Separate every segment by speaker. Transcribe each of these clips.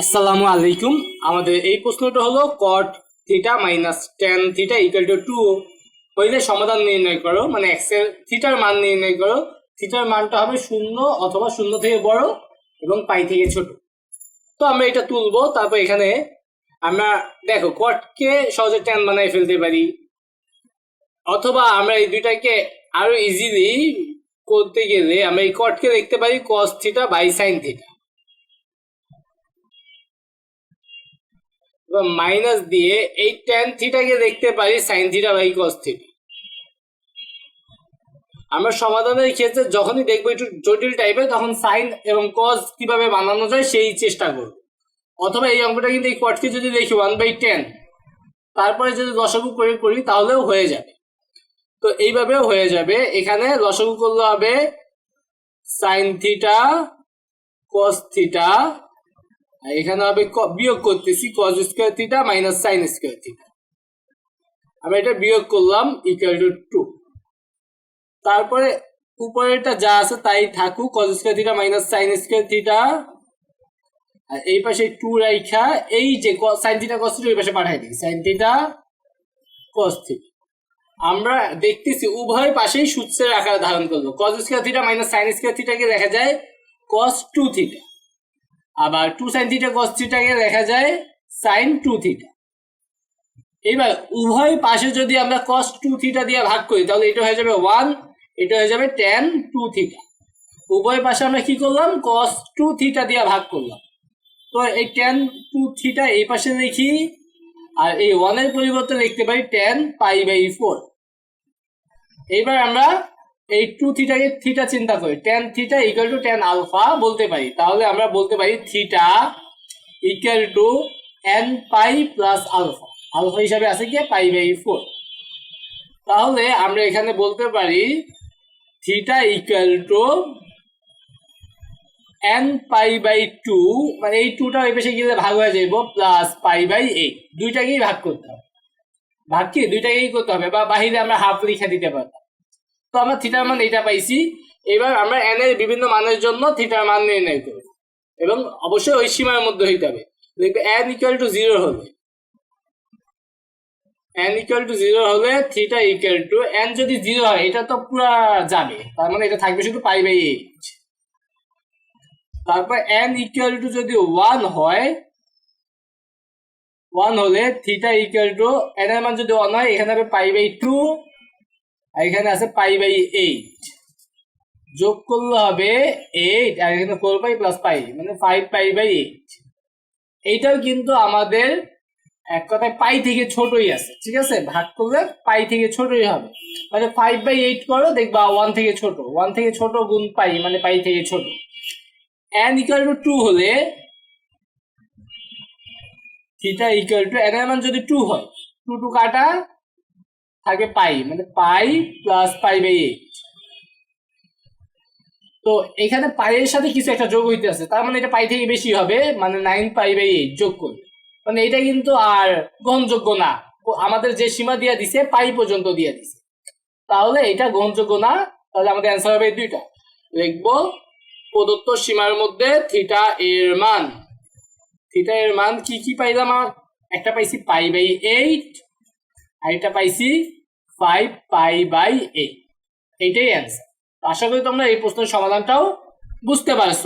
Speaker 1: আসসালামু আলাইকুম। আমাদের এই প্রশ্নটা হলো cot theta minus tan theta equal to two হইলে সমাধান নির্ণয় করো মানে এক্সের থিটার মান নির্ণয় করো। থিটার মানটা হবে শূন্য অথবা শূন্য থেকে বড় এবং পাই থেকে ছোট। তো আমরা এটা তুলবো, তারপর এখানে আমরা দেখো কটকে সহজে টেন বানাই ফেলতে পারি। অথবা আমরা এই দুইটাকে আরও ইজিলি করতে গেলে আমরা এই কটকে দেখতে পারি cos theta by sine theta এবার মাইনাস দিয়ে এই টেন থিটাকে দেখতে পারি sine theta by cos theta আমরা সমাধানের ক্ষেত্রে যখনই দেখব একটু জটিল টাইপের তখন সাইন এবং কজ কীভাবে বানানো যায় সেই চেষ্টা করব। অথবা এই অঙ্কটা কিন্তু এই কটকে যদি দেখি ওয়ান বাই টেন তারপরে যদি লসাগু করে করি, তাহলেও হয়ে যাবে। তো এইভাবেও হয়ে যাবে। এখানে লসাগু করলে হবে সাইন থিটা কস থিটা আর এখানে হবে বিয়োগ করতেছি cos square theta minus sine square theta আমরা এটা বিয়োগ করলাম ইকুয়াল টু টু তারপরে উপরেরটা যা আছে তাই থাকুক cos square theta minus sine square theta আর এই পাশে টু রাইখা, এই যে সাইন থিটা কস থিটা এই পাশে পাঠাই দিই। সাইন থিটা কস থিটা আমরা দেখতেছি উভয় পাশেই সূত্রের আকার ধারণ করল। Cos square theta minus sine square থিটাকে দেখা যায় কস টু থিটা আবার টু সাইন থিটা কস থিটাকে দেখা যায় সাইন টু থিটা এবার উভয় পাশে যদি আমরা কস টু থিটা দিয়ে ভাগ করি, তাহলে এটা হয়ে যাবে ওয়ান এটা হয়ে যাবে টেন টু থিটা উভয় পাশে আমরা কি করলাম? কস টু থিটা দিয়ে ভাগ করলাম। তো এই টেন টু থিটা এই পাশে লিখি, আর এই ওয়ানের পরিবর্তে লিখতে পারি টেন পাই বাই ফোর এইবার আমরা এই টু থিটাকে থিটা চিন্তা করি। Tan theta equal to tan alpha বলতে পারি। তাহলে আমরা বলতে পারি theta equal to N pi plus alpha alpha হিসাবে আছে কি? পাই বাই ফোর তাহলে আমরা এখানে বলতে পারি theta equal to N pi by two মানে এই টুটা ওই পাশে গেলে ভাগ হয়ে যাইব প্লাস পাই বাই এইট দুইটাকেই ভাগ করতে হবে। ভাগ কি? দুইটাকেই করতে হবে বা বাহিরে আমরা হাফ লিখে দিতে পারতাম। তো আমরা থিটার মান এটা পাইছি। এবার আমরা এন বিভিন্ন মানের জন্য থিটার মান নির্ণয় করব। এবং অবশ্যই ওই সীমার মধ্যে হইতে হবে। দেখবে এন ইকুয়াল টু জিরো হলে এন ইকুয়াল টু জিরো হলে থিটা ইকুয়াল টু এন যদি জিরো হয়, এটা তো পুরা যাবে। তার মানে এটা থাকবে শুধু পাই বাই এইট তারপর এন ইকুয়াল টু যদি ওয়ান হয় ওয়ান হলে থিটা ইকুয়াল টু এন এর মান যদি ওয়ান হয়, এখানে হবে পাই বাই টু এখানে আছে পাই বাই এইট যোগ করলে হবে এইট আর এখানে ফোর পাই প্লাস পাই মানে ফাইভ পাই বাই এইট এইটাও কিন্তু আমাদের এক কথায় পাই থেকে ছোটই আছে, ঠিক আছে? ভাগ করলে পাই থেকে ছোটই হবে। মানে ফাইভ বাই এইট করো, দেখবা ওয়ান থেকে ছোট। ওয়ান থেকে ছোট গুণ পাই মানে পাই থেকে ছোট। এন ইকুয়াল টু টু হলে থিটা ইকুয়াল টু এন মান যদি টু হয় টু টু কাটা থাকে পাই মানে pi plus pi by eight তো এখানে পাইয়ের সাথে কিছু একটা যোগ হইতে আছে, তার মানে এটা পাই থেকে বেশি হবে মানে নাইন পাই বাই এইট যোগ করলে। মানে এটা কিন্তু আর গ্রহণযোগ্য না। আমাদের যে সীমা দিয়ে দিছে, পাই পর্যন্ত দিয়ে দিছে। তাহলে এটা গ্রহণযোগ্য না, তাহলে আমাদের অ্যান্সার হবে দুইটা। লিখব, প্রদত্ত সীমার মধ্যে থিটা এর মান। থিটা এর মান কি কি পাইলাম একটা পাইছি পাই বাই এইট আর এটা পাইছি ফাইভ পাই বাই এইট এইটাই অ্যান্সার আশা করি তোমরা এই প্রশ্নের সমাধানটাও বুঝতে পারছ।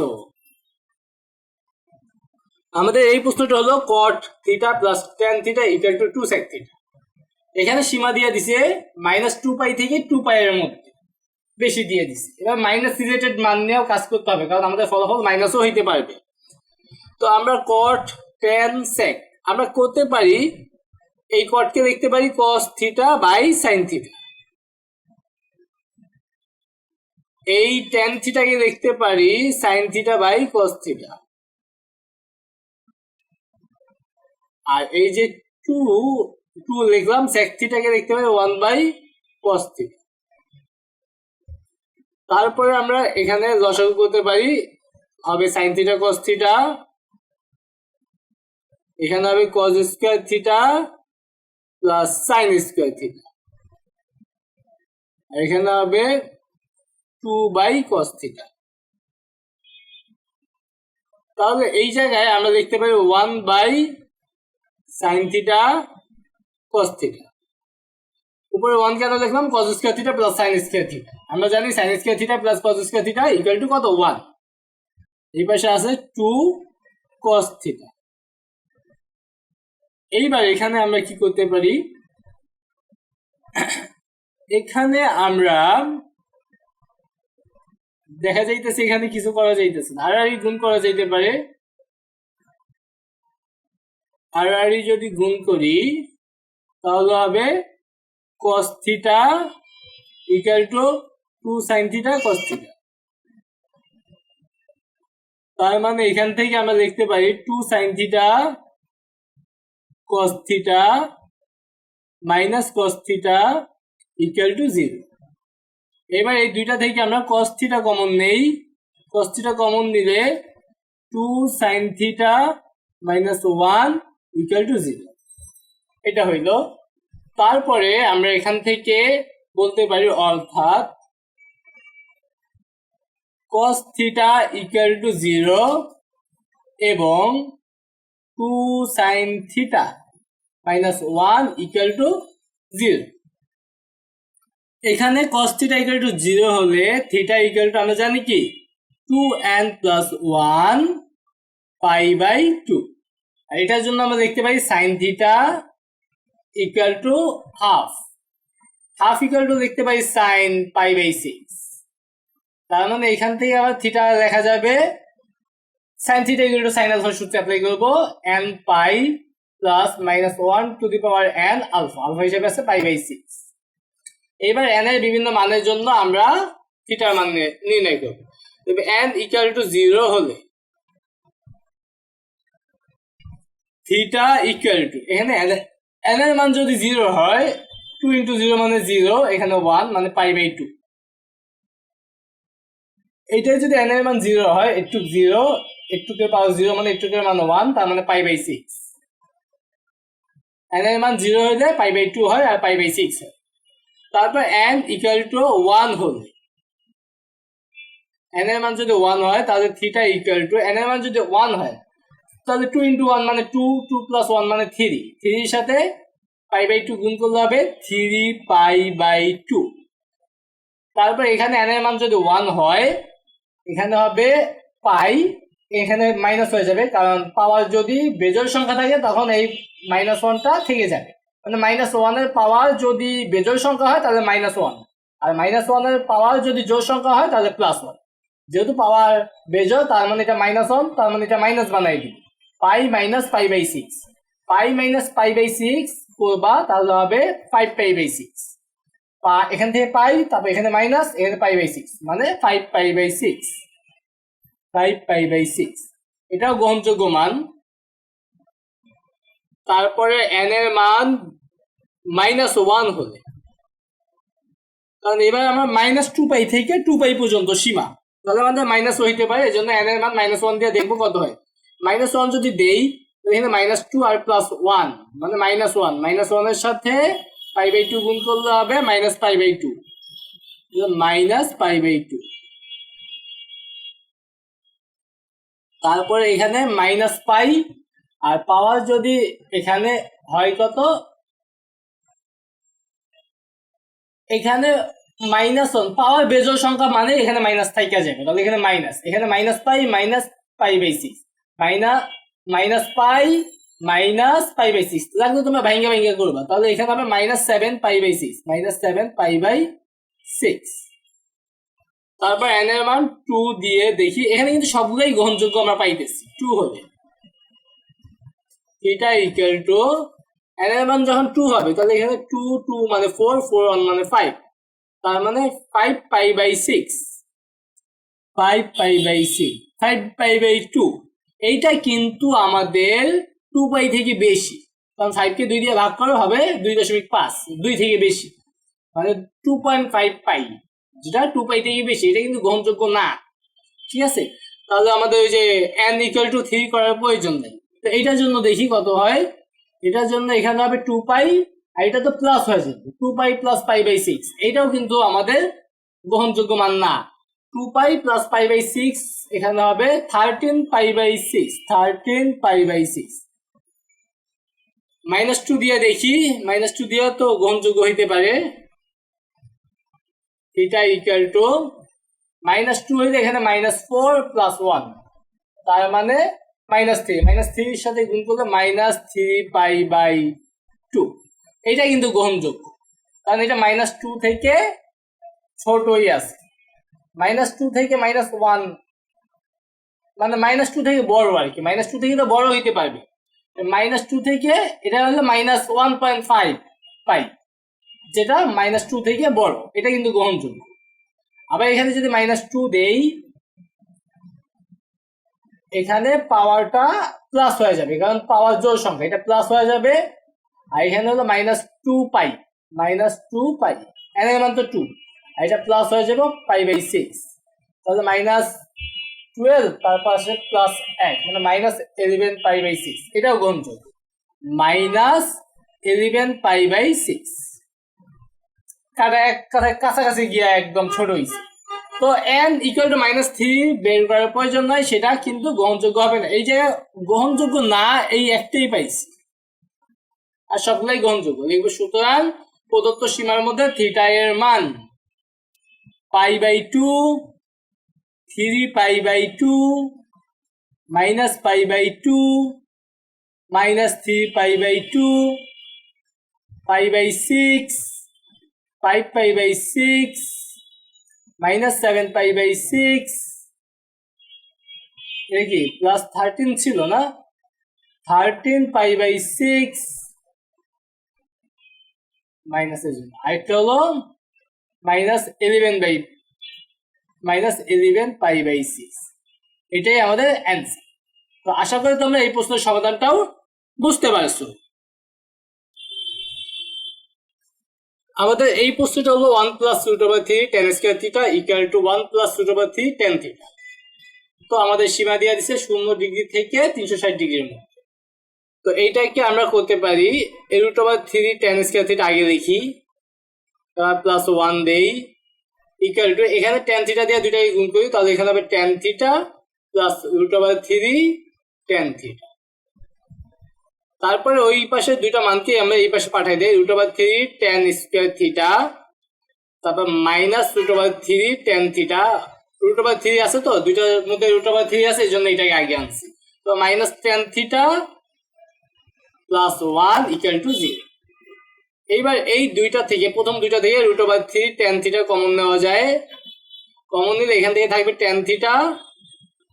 Speaker 1: আমাদের এই প্রশ্নটা হলো cot theta plus tan theta equal to two sec theta এখানে সীমা দিয়ে দিছে মাইনাস টু পাই থেকে টু পাই এর মধ্যে। বেশি দিয়ে দিছে। এবার মাইনাস রিলেটেড মান নিয়েও কাজ করতে হবে, কারণ আমাদের ফলাফল মাইনাসও হইতে পারবে। তো আমরা কট টেন সেক আমরা করতে পারি এই কটকে দেখতে পারি cos theta by sine theta এই টেন থিটাকে দেখতে পারি sine theta by cos theta আর এই যে টু টু লিখলাম সেক থিটাকে দেখতে পারি ওয়ান বাই কস থিটা তারপরে আমরা এখানে লসাগু করতে পারি, হবে সাইন থিটা কস থিটা এখানে হবে cos square theta plus sine square theta এখানে হবে টু বাই কস থিটা তাহলে এই জায়গায় আমরা দেখতে পারি one by sine theta cos theta উপরে ওয়ান কেন দেখলাম? Cos square theta plus sine square theta আমরা জানি sine square theta plus cos square theta equal to কত? ওয়ান এই পাশে আছে টু কস থিটা এইবার এখানে আমরা কি করতে পারি? এখানে আমরা দেখা যাইতেছে এখানে কিছু করা যাইতেছে আর গুণ করা যাইতে পারে। আর যদি গুণ করি, তাহলে হবে cos theta equal to two sine theta cos তার মানে এখান থেকে আমরা দেখতে পারি two sine theta cos theta minus cos theta equal to zero এবার এই দুইটা থেকে আমরা cos থিটা কমন নেই। cos থিটা কমন নিলে two sine theta minus one equal to zero এটা হইল। তারপরে আমরা এখান থেকে বলতে পারি অর্থাৎ cos theta equal to zero এবং two sine theta minus one equal to zero এখানে cos theta equal to zero হলে থিটা ইকুয়াল টু আমরা জানি কি? Two N plus one pi by two এটার জন্য আমরা দেখতে পাই sine theta equal to half half equal to দেখতে পাই সাইন পাই বাই সিক্স তার মানে এখান থেকে আবার থিটা দেখা যাবে। Sine theta equal to sine alpha সূত্রে অ্যাপ্লাই করব N pi plus minus one to the power N alpha alpha হিসেবে আছে পাই বাই সিক্স এবার এন এর বিভিন্ন মানের জন্য আমরা থিটার মান নির্ণয় করব। তবে এন ইকুয়াল টু জিরো হলে থিটা ইকুয়াল টু এখানে এন এর মান যদি জিরো হয় টু ইন্টু জিরো মানে জিরো এখানে ওয়ান মানে পাই বাই টু এইটাই যদি এন এর মান জিরো হয় একটু জিরো একটু কে পাওয়ার জিরো মানে একটু কে মান ওয়ান তার মানে পাই বাই সিক্স এন এর মান জিরো হলে পাই বাই টু হয় আর পাই বাই সিক্স হয়। তারপর এন ইকুয়াল টু ওয়ান হলে এন এর মান যদি ওয়ান হয়, তাহলে থিটা ইকুয়াল টু এন এর মান যদি ওয়ান হয়, তাহলে টু ইন্টু ওয়ান মানে টু টু প্লাস ওয়ান মানে থ্রি থ্রির সাথে পাই বাই টু গুণ করলে হবে থ্রি পাই বাই টু তারপর এখানে এন এর মান যদি ওয়ান হয়, এখানে হবে পাই এখানে মাইনাস হয়ে যাবে, কারণ পাওয়ার যদি বেজোড় সংখ্যা থাকে, তখন এই মাইনাস ওয়ানটা থেকে যাবে। মানে মাইনাস ওয়ানের পাওয়ার যদি বেজোড় সংখ্যা হয়, তাহলে মাইনাস ওয়ান আর মাইনাস ওয়ানের পাওয়ার যদি জোর সংখ্যা হয়, তাহলে প্লাস ওয়ান যেহেতু পাওয়ার বেজোড়, তার মানে এটা মাইনাস ওয়ান তার মানে এটা মাইনাস বানাই দিই। Pi minus pi by six pi minus pi by six করবা, তাহলে হবে ফাইভ পাই বাই সিক্স এখান থেকে পাই তারপর এখানে মাইনাস এখানে পাই বাই সিক্স মানে five pi by six five pi by six এটাও গ্রহণযোগ্য মান। তারপরে এন এর মান মাইনাস ওয়ান হলে। কারণ এবার আমরা মাইনাস টু পাই থেকে টু পাই পর্যন্ত সীমা। তাহলে আমাদের মাইনাস হইতে পারে এই জন্য এন এর মান মাইনাস ওয়ান দিয়ে দেখব কত হয়। মাইনাস ওয়ান যদি দেই এখানে মাইনাস টু আর প্লাস ওয়ান মানে মাইনাস ওয়ান মাইনাস ওয়ানের সাথে পাই বাই টু গুণ করলে হবে minus pi by two minus pi by two তারপরে এখানে মাইনাস পাই, আর পাওয়ার যদি এখানে হয় কত? এখানে মাইনাস ওয়ান পাওয়ার বেজোর সংখ্যা মানে এখানে মাইনাস থাইকা যাবে, তাহলে এখানে মাইনাস এখানে minus pi minus pi by six minus minus pi minus pi by six লাগলে তোমরা ভাইঙ্গা ভাইঙ্গা করবা, তাহলে এখানে হবে minus seven pi by six minus seven pi by six তারপর এন এর মান টু দিয়ে দেখি, এখানে কিন্তু সবগুলোই গ্রহণযোগ্য আমরা পাইতেছি। টু হলে এটা ইকুয়াল টু এন এর মান যখন টু হবে, তাহলে এখানে টু টু মানে ফোর ফোর ওয়ান মানে ফাইভ তার মানে five pi by six five pi by six five pi by two এইটা কিন্তু আমাদের টু পাই থেকে বেশি। কারণ ফাইভকে দুই দিয়ে ভাগ করে হবে দুই দশমিক পাঁচ, দুই থেকে বেশি। মানে টু পয়েন্ট ফাইভ পাই যেটা টু পাই থেকে বেশি, এটা কিন্তু গ্রহণযোগ্য না। ঠিক আছে? তাহলে আমাদের ওই যে এন ইকুয়াল টু থ্রি করার প্রয়োজন নেই। তো এইটার জন্য দেখি কত হয়। এটার জন্য এখানে হবে টু পাই আর এটা তো প্লাস হয়ে যাবে। Two pi plus pi by six এইটাও কিন্তু আমাদের গ্রহণযোগ্য মান না। Two pi plus pi by six এখানে হবে thirteen pi by six thirteen pi by six minus two দিয়ে দেখি। মাইনাস টু দিয়ে তো গ্রহণযোগ্য হইতে পারে। এটা ইকুয়াল টু মাইনাস টু হইলে এখানে মাইনাস ফোর প্লাস ওয়ান তার মানে মাইনাস থ্রি মাইনাস থ্রির সাথে গুণ করলে minus three pi by two এইটা কিন্তু গ্রহণযোগ্য। কারণ এটা মাইনাস টু থেকে ছোটই আছে। মাইনাস টু থেকে মাইনাস ওয়ান মানে মাইনাস টু থেকে বড় আর কি। মাইনাস টু থেকে তো বড় হইতে পারবে। মাইনাস টু থেকে এটা হলো minus one point five pi যেটা মাইনাস টু থেকে বড়, এটা কিন্তু গ্রহণযোগ্য। আবার এখানে যদি মাইনাস টু দেই, এখানে পাওয়ারটা প্লাস হয়ে যাবে, কারণ পাওয়ার জোর সংখ্যা, এটা প্লাস হয়ে যাবে, আর এখানে হলো minus two pi minus two pi n এর মান তো টু আর এটা প্লাস হয়ে যাবে পাই বাই সিক্স তাহলে মাইনাস টুয়েলভ তার পাশে প্লাস এক মানে minus eleven pi by six এটাও গ্রহণযোগ্য। Minus eleven pi by six কাছাকাছি গিয়া একদম ছোট হয়েছে তো n equal to minus three বের করার প্রয়োজন নয় সেটা কিন্তু গ্রহণযোগ্য হবে না। এই যে গ্রহণযোগ্য না, এই একটাই পাইছি। আর সবগুলাই গ্রহণযোগ্য। লিখব সুতরাং প্রদত্ত সীমার মধ্যে থিটা এর মান pi by two three pi by two minus pi by two minus three pi by two pi by six five pi by six minus seven pi by six এটা প্লাস থার্টিন ছিল না? Thirteen pi by six মাইনাসের জন্য আরেকটা minus eleven by minus eleven pi by six এটাই আমাদের answer তো আশা করি তোমরা এই প্রশ্নের সমাধানটাও বুঝতে পারছ। আমাদের এই প্রশ্নটা হলো one plus root over three tan square theta equal to one plus root over three tan theta তো আমাদের সীমা দেওয়া দিচ্ছে শূন্য ডিগ্রি থেকে তিনশো ষাট ডিগ্রির মধ্যে। তো এইটাকে আমরা করতে পারি এ root over three tan square theta আগে দেখি প্লাস ওয়ান দেই ইকুয়াল টু এখানে টেন থিটা দিয়ে দুইটাকে গুণ করি, তাহলে এখানে হবে tan theta plus root over three tan theta তারপরে ওই পাশে দুইটা মানকে আমরা এই পাশে পাঠাই দিই root over three tan square theta তারপর minus root over three tan theta root over three আছে তো, দুইটার মধ্যে রুট ওভার থ্রি আছে এই জন্য এটাকে আগে আনছি। তো minus tan theta plus one equal to zero এইবার এই দুইটা থেকে, প্রথম দুইটা থেকে root over three tan theta common নেওয়া যায়। কমন নিলে এখান থেকে থাকবে টেন থিটা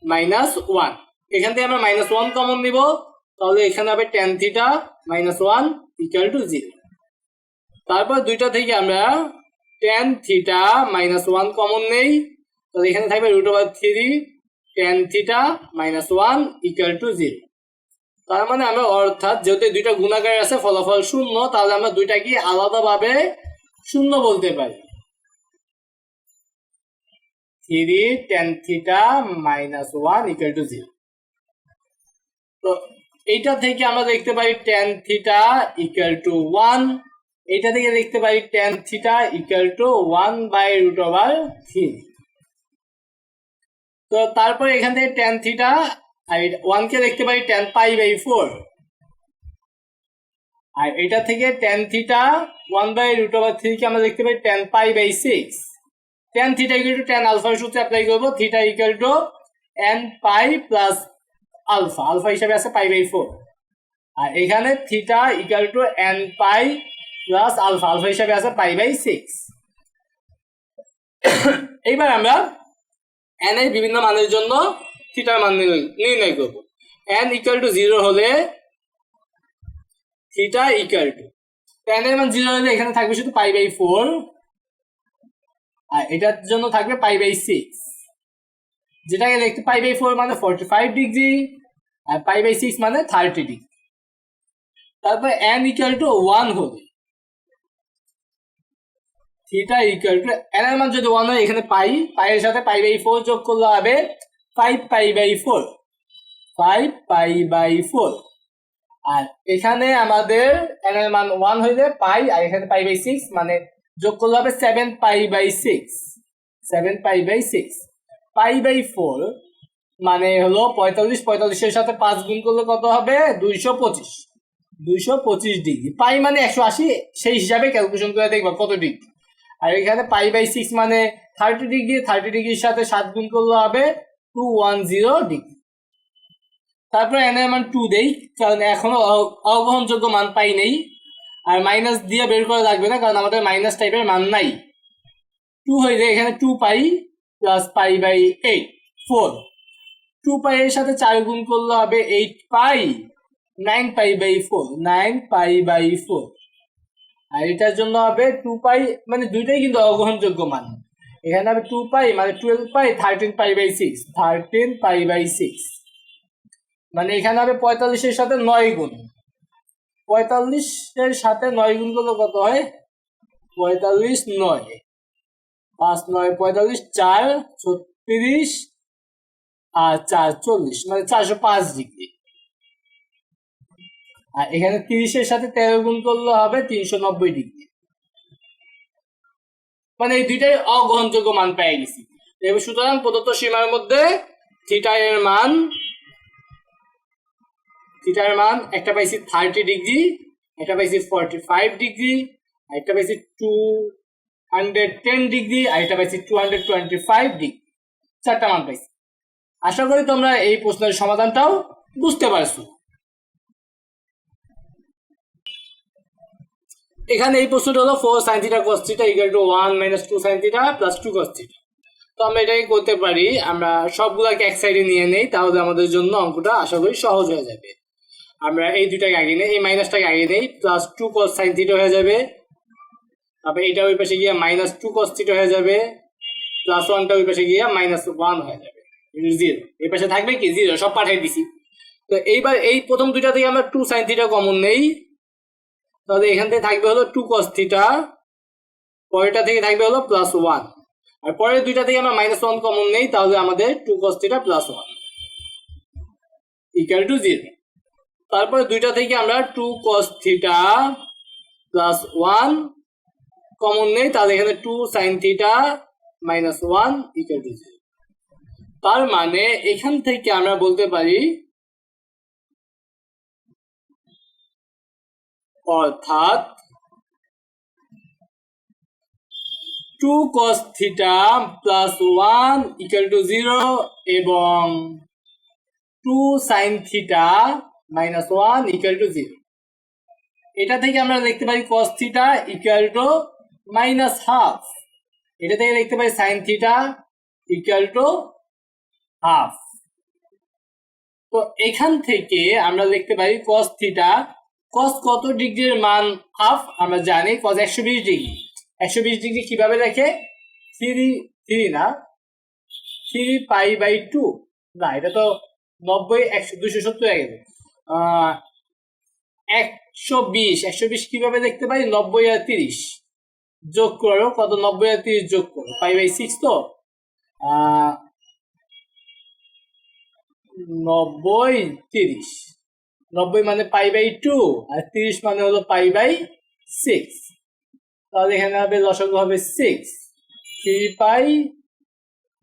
Speaker 1: মাইনাস ওয়ান এখান থেকে আমরা মাইনাস ওয়ান কমন নিব। তাহলে এখানে হবে tan theta minus one equal to zero তারপর দুইটা থেকে আমরা tan theta minus one common নেই। তাহলে এখানে থাকবে root over three tan theta minus one equal to zero তার মানে আমরা অর্থাৎ যেহেতু দুইটা গুণাকার আছে, ফলাফল শূন্য, তাহলে আমরা দুইটা দুইটাকে আলাদাভাবে শূন্য বলতে পারি। Three tan theta minus one equal to zero তো এইটা থেকে আমরা দেখতে পাই tan theta equal to one এটা থেকে দেখতে পাই tan theta equal to one by root over three তো তারপরে এখান থেকে টেন থিটা ওয়ান কে দেখতে পাই টেন পাই বাই ফোর আর এটা থেকে tan theta one by root over three কে আমরা দেখতে পাই tan pi by six tan theta equal to tan আলফার সূত্রে অ্যাপ্লাই করব theta equal to n pi plus alpha alpha হিসাবে আছে পাই বাই ফোর আর এখানে theta equal to n pi plus alpha alpha হিসাবে আছে পাই বাই সিক্স এইবার আমরা এন এর বিভিন্ন মানের জন্য থিটার মান নির্ণয়- করব। এন ইকুয়াল টু জিরো হলে থিটা ইকাল টু এন এর মান জিরো হলে এখানে থাকবে শুধু পাই বাই ফোর আর এটার জন্য থাকবে পাই বাই সিক্স যেটাকে দেখতে পাই বাই ফোর মানে ফোরটি ফাইভ ডিগ্রি আর পাই বাই সিক্স মানে থার্টি ডিগ্রি তারপর এন ইকুয়াল টু ওয়ান হবে। থিটা ইকুয়াল টু এন এর মান যদি ওয়ান হয়, এখানে পাই পাই এর সাথে পাই বাই ফোর যোগ করলে হবে five pi by four five pi by four আর এখানে আমাদের এন এর মান ওয়ান হইলে পাই, আর এখানে পাই বাই সিক্স মানে যোগ করলে হবে seven pi by six seven pi by six pi by four মানে হলো পঁয়তাল্লিশ, পঁয়তাল্লিশের সাথে পাঁচ গুণ করলে কত হবে? দুইশো পঁচিশ। দুইশো পঁচিশ ডিগ্রি। পাই মানে একশো আশি, সেই হিসাবে ক্যালকুলেশন করে দেখবা কত ডিগ্রি। আর এখানে পাই বাই সিক্স মানে থার্টি ডিগ্রি থার্টি ডিগ্রির সাথে সাত গুণ করলে হবে টু ওয়ান জিরো ডিগ্রি। তারপরে এন মান টু দেই, কারণ এখনও অগ্রহণযোগ্য মান পাই নেই। আর মাইনাস দিয়ে বের করা লাগবে না, কারণ আমাদের মাইনাস টাইপের মান নাই। টু হয়ে যায় এখানে two pi. Plus pi by eight four two pi এর সাথে চার গুণ করলে হবে eight pi nine pi by four nine pi by four আর এটার জন্য হবে টু পাই মানে দুইটাই কিন্তু অগ্রহণযোগ্য মান। এখানে হবে টু পাই মানে twelve pi thirteen pi by six thirteen pi by six মানে এখানে হবে পঁয়তাল্লিশের সাথে নয় গুণ। পঁয়তাল্লিশের সাথে নয় গুণ করলে কত হয়? পঁয়তাল্লিশ নয়। পাঁচ, নয়, পঁয়তাল্লিশ, চার, ছত্রিশ আর চার, চল্লিশ মানে চারশো পাঁচ ডিগ্রি। আর এখানে তিরিশের সাথে তেরো গুণ করলে হবে তিনশো নব্বই ডিগ্রি। মানে এই দুইটাই অগ্রহণযোগ্য মান পেয়ে গেছি। এবার সুতরাং প্রদত্ত সীমার মধ্যে থিটা এর মান থিটার মান, একটা পাইছি থার্টি ডিগ্রি, একটা পাইছি ফর্টি ফাইভ ডিগ্রি একটা পাইছি টু হান্ড্রেড টেন ডিগ্রি আর এটা পাইছি two hundred twenty five degree. চারটা মান পাইছি। আশা করি তোমরা এই প্রশ্নের সমাধানটাও বুঝতে পারছ। এখানে এই প্রশ্নটা হলো four sine theta cos theta equal to one minus two sine theta plus two cos theta তো আমরা এটাকে করতে পারি, আমরা সবগুলাকে এক সাইডে নিয়ে নেই, তাহলে আমাদের জন্য অঙ্কটা আশা করি সহজ হয়ে যাবে। আমরা এই দুটাকে আগে নেই, এই মাইনাসটাকে আগে নেই plus two cos sine theta হয়ে যাবে। তারপরে এটা ওই পাশে গিয়ে মাইনাস টু কস থিটা হয়ে যাবে প্লাস ওয়ানটা ওই পাশে গিয়ে মাইনাস ওয়ান হয়ে যাবে জিরো এই পাশে থাকবে কি? জিরো সব পাঠাই দিছি। তো এইবার এই প্রথম দুইটা থেকে আমরা টু সাইন থিটা কমন নেই। তাহলে এখান থেকে থাকবে হলো টু কস থিটা পরেরটা থেকে থাকবে হলো প্লাস ওয়ান আর পরের দুইটা থেকে আমরা মাইনাস ওয়ান কমন নেই, তাহলে আমাদের two cos theta plus one equal to zero তারপরে দুইটা থেকে আমরা two cos theta plus one common নেই, তাহলে এখানে two sine theta minus one equal to zero তার মানে এখান থেকে আমরা বলতে পারি, অর্থাৎ two cos theta plus one equal to zero এবং two sine theta minus one equal to zero এটা থেকে আমরা দেখতে পাই cos theta equal to minus half এটা থেকে দেখতে পাই sine theta equal to half তো এখান থেকে আমরা দেখতে পাই কস থিটা কস কত ডিগ্রির মান হাফ আমরা জানি কস একশো বিশ ডিগ্রি। একশো বিশ ডিগ্রি কীভাবে দেখে? থ্রি থ্রি না। থ্রি পাই বাই টু না, এটা তো নব্বই, একশো, দুশো সত্তর হয়ে গেল একশো বিশ একশো বিশ কীভাবে দেখতে পাই? নব্বই আর তিরিশ। যোগ করো কত? নব্বই আর তিরিশ যোগ করো। ফাইভ বাই সিক্স তো? নব্বই তিরিশ। নব্বই মানে পাই বাই টু আর তিরিশ মানে হলো পাই বাই সিক্স তাহলে এখানে হবে লসগু হবে সিক্স থ্রি পাই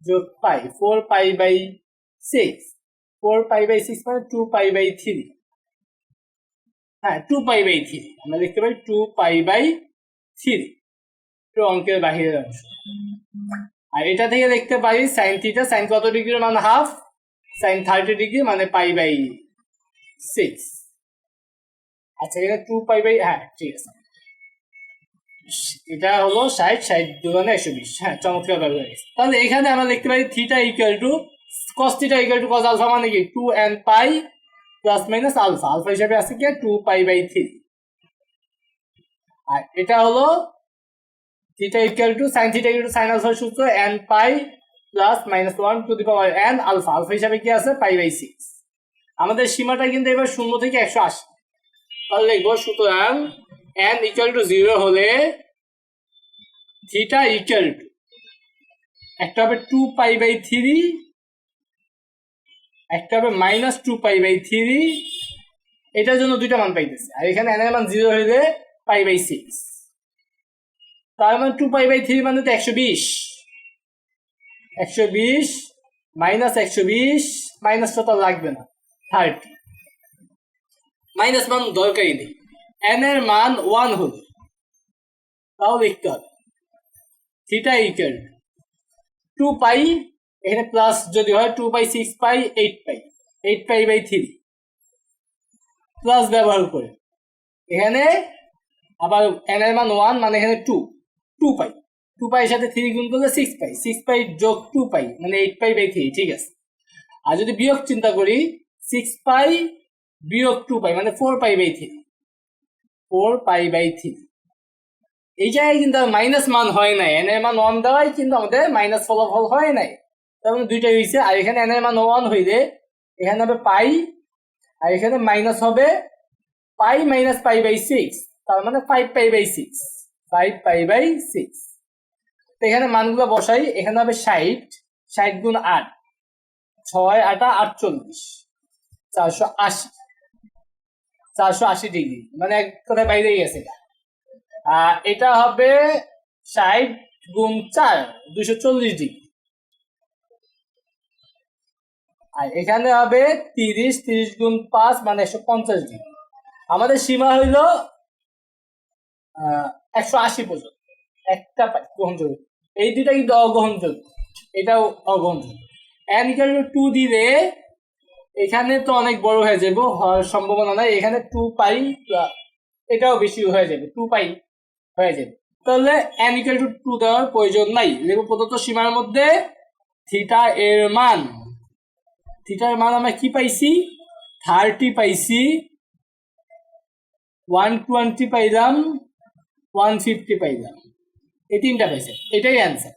Speaker 1: যোগ pi four pi by six four pi by six মানে টু পাই বাই থ্রি হ্যাঁ টু পাই বাই থ্রি আমরা দেখতে পাই টু পাই বাই থ্রি অঙ্কের বাহিরের অংশ আর এটা থেকে দেখতে পাই সাইন থিটা সাইন কত ডিগ্রির মানে হাফ সাইন থার্টি ডিগ্রি মানে পাই বাই সিক্স আচ্ছা এখানে টু পাই বাই হ্যাঁ ঠিক আছে। এটা হলো ষাট ষাট দুগানে একশো বিশ। হ্যাঁ চমৎকার ব্যবহার তাহলে এখানে আমরা দেখতে পাই theta equal to cos theta equal to cos alpha মানে কি? Two n pi plus minus alpha alpha হিসাবে আছে কি? টু পাই বাই থ্রি আর এটা হলো theta equal to sine theta equal to sine alpha সূত্র n pi plus minus one to the power n alpha alpha হিসাবে কি আছে? পাই বাই সিক্স আমাদের সীমাটা কিন্তু এবার শূন্য থেকে একশো আশি। তাহলে লিখব সুতরাং এন ইকুয়াল টু জিরো হলে থিটা ইকুয়াল টু একটা হবে টু পাই বাই থ্রি একটা হবে minus two pi by three এটার জন্য দুইটা মান পাইতেছে। আর এখানে এন এর মান জিরো হইলে পাই বাই সিক্স তার মানে টু পাই বাই থ্রি মানে তো একশো বিশ। একশো বিশ মাইনাস একশো বিশ মাইনাসটা তো লাগবে না থার্টি মাইনাস মান দরকারই নেই। এন এর মান ওয়ান হলে, তাও লিখতে হবে। থিটা ইকুয়াল টু পাই এখানে প্লাস যদি হয় two pi six pi eight pi eight pi by three plus ব্যবহার করে। এখানে আবার এন এর মান ওয়ান মানে এখানে টু টু পাই টু পাইয়ের সাথে থ্রি গুণ করলে সিক্স পাই সিক্স পাই যোগ টু পাই মানে এইট পাই বাই থ্রি ঠিক আছে? আর যদি বিয়োগ চিন্তা করি সিক্স পাই বিয়োগ টু পাই মানে four pi by three four pi by three এই জায়গায় কিন্তু মাইনাস মান হয় নাই। এন এর মান ওয়ান দেওয়াই কিন্তু আমাদের মাইনাস ফলাফল হয় নাই। তার মানে দুইটাই হয়েছে আর এখানে এন এর মান ওয়ান হইলে, এখানে হবে পাই আর এখানে মাইনাস হবে pi minus pi by six তার মানে five pi by six five pi by six এখানে মানগুলো বসাই, এখানে হবে ষাট ষাট গুণ আট। ছয়, আটা, আটচল্লিশ। চারশো আশি। চারশো আশি ডিগ্রি মানে এক কথায় বাইরে গেছে আর এটা হবে ষাট গুণ চার দুশো চল্লিশ ডিগ্রি আর এখানে হবে তিরিশ তিরিশ গুণ পাঁচ মানে একশো পঞ্চাশ ডিগ্রি আমাদের সীমা হইল একশো আশি পর্যন্ত। একটা গ্রহণযোগ্য। এই দুইটা কিন্তু অগ্রহণযোগ্য। এটাও অগ্রহণযোগ্য। এন ইকাল টু দিলে এখানে তো অনেক বড় হয়ে যাব, হওয়ার সম্ভাবনা নাই। এখানে টু পাই এটাও বেশি হয়ে যাবে টু পাই হয়ে যাবে। তাহলে এন টু টু দেওয়ার প্রয়োজন নাই। লেবু প্রদত্ত সীমার মধ্যে থিটা এর মান। থিটার মান আমরা কি পাইছি? থার্টি পাইছি। ওয়ান টোয়েন্টি পাইলাম। ওয়ান ফিফটি পাই পাইলাম এই তিনটা পাইছে। এটাই অ্যান্সার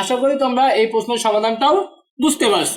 Speaker 1: আশা করি তোমরা এই প্রশ্নের সমাধানটাও বুঝতে পারছ।